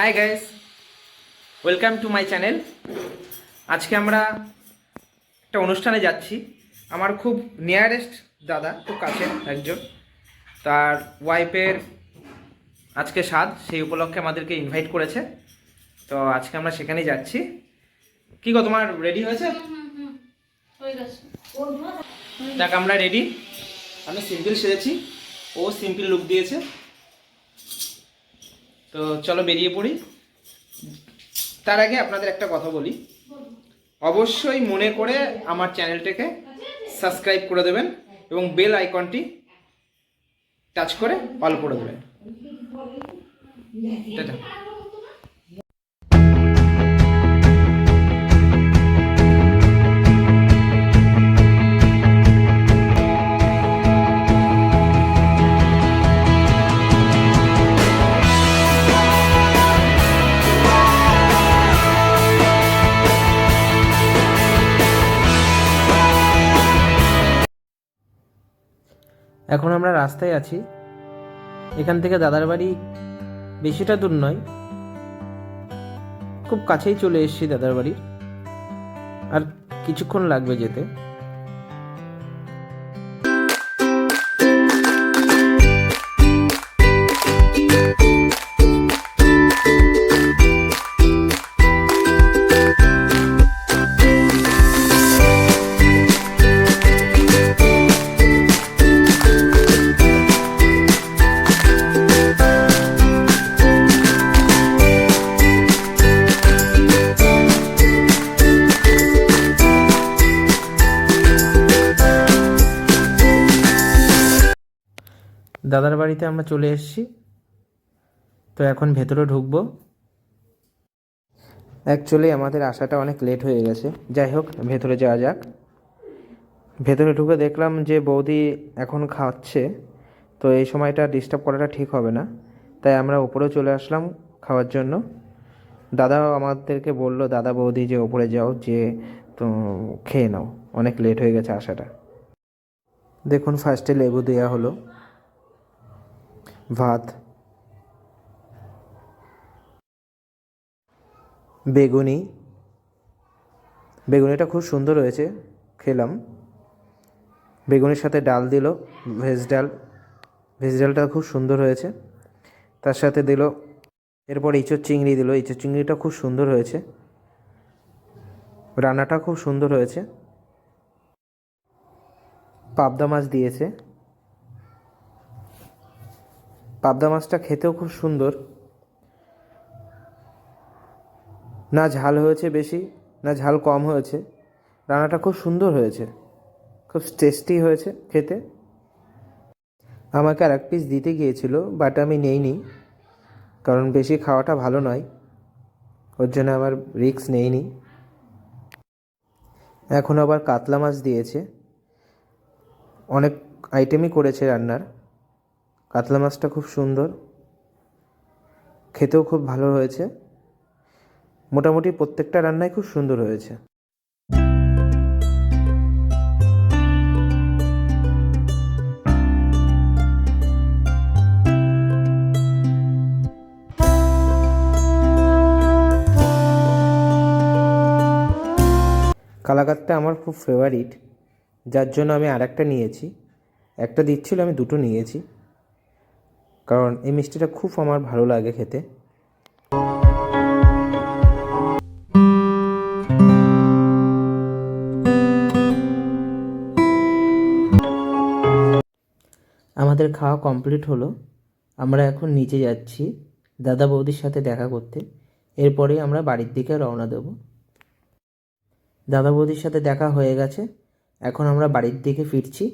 Hi guys welcome to my channel আজকে আমরা একটা অনুষ্ঠানে যাচ্ছি। আমার খুব নিয়ারেস্ট দাদা খুব কাছে একজন। তার ওয়াইফের আজকে স্বাদ সেই উপলক্ষে আমাদেরকে ইনভাইট করেছে। তো আজকে আমরা সেখানেই যাচ্ছি। কি গো তোমার রেডি হয়েছে? দেখ আমরা রেডি আমি সিম্পল সেরেছি ও সিম্পল লুক দিয়েছে। তো চলো বেরিয়ে পড়ি। তার আগে আপনাদের একটা কথা বলি। অবশ্যই মনে করে আমার চ্যানেলটাকে সাবস্ক্রাইব করে দেবেন এবং বেল আইকনটি টাচ করে অল করে দেবেন। টাটা। এখন আমরা রাস্তায় আছি। এখান থেকে দাদার বাড়ি বেশিটা দূর নয়। খুব কাছেই চলে এসেছি দাদার বাড়ির আর কিছুক্ষণ লাগবে যেতে। দাদার বাড়িতে আমরা চলে এসেছি। তো এখন ভেতরে ঢুকবো। অ্যাকচুয়ালি আমাদের আসাটা অনেক লেট হয়ে গেছে। যাই হোক, ভেতরে যাওয়া যাক। ভেতরে ঢুকে দেখলাম যে বৌদি এখন খাওয়াচ্ছে তো এই সময়টা ডিস্টার্ব করাটা ঠিক হবে না। তাই আমরা উপরেও চলে আসলাম খাওয়ার জন্য। দাদাও আমাদেরকে বলল, দাদা, বৌদি, যে ওপরে যাও, যে তো খেয়ে নাও। অনেক লেট হয়ে গেছে আসাটা। দেখুন ফার্স্টে লেবু দেওয়া হলো। ভাত। বেগুনি। বেগুনিটা খুব সুন্দর হয়েছে, খেলাম। বেগুনির সাথে ডাল দিল, ভেজ ডাল। ভেজ ডালটা খুব সুন্দর হয়েছে। তার সাথে দিল, এরপর ইঁচড় চিংড়ি দিল। ইঁচড় চিংড়িটা খুব সুন্দর হয়েছে। রান্নাটা খুব সুন্দর হয়েছে। পাবদা মাছ দিয়েছে। পাবদা মাছটা খেতেও খুব সুন্দর। না ঝাল হয়েছে বেশি, না ঝাল কম হয়েছে। রান্নাটা খুব সুন্দর হয়েছে, খুব টেস্টি হয়েছে খেতে। আমাকে আর এক পিস দিতে গিয়েছিল বাট আমি নেইনি, কারণ বেশি খাওয়াটা ভালো নয়। ওর জন্য আমার রিস্ক নেইনি। এখন আবার কাতলা মাছ দিয়েছে। অনেক আইটেমই করেছে রান্নার। কাতলা মাছটা খুব সুন্দর। খেতেও খুব ভালো হয়েছে। মোটামুটি প্রত্যেকটা রান্নাই খুব সুন্দর হয়েছে। কালাকাতটা আমার খুব ফেভারিট যার জন্য আমি আর একটা নিয়েছি। একটা দিচ্ছিল, আমি দুটো নিয়েছি। কারণ এই মিষ্টিটা খুব আমার ভালো লাগে খেতে। আমাদের খাওয়া কমপ্লিট হলো। আমরা এখন নিচে যাচ্ছি দাদা বৌদির সাথে দেখা করতে। এরপরেই আমরা বাড়ির দিকে রওনা দেব। দাদা বৌদির সাথে দেখা হয়ে গেছে। এখন আমরা বাড়ির দিকে ফিরছি।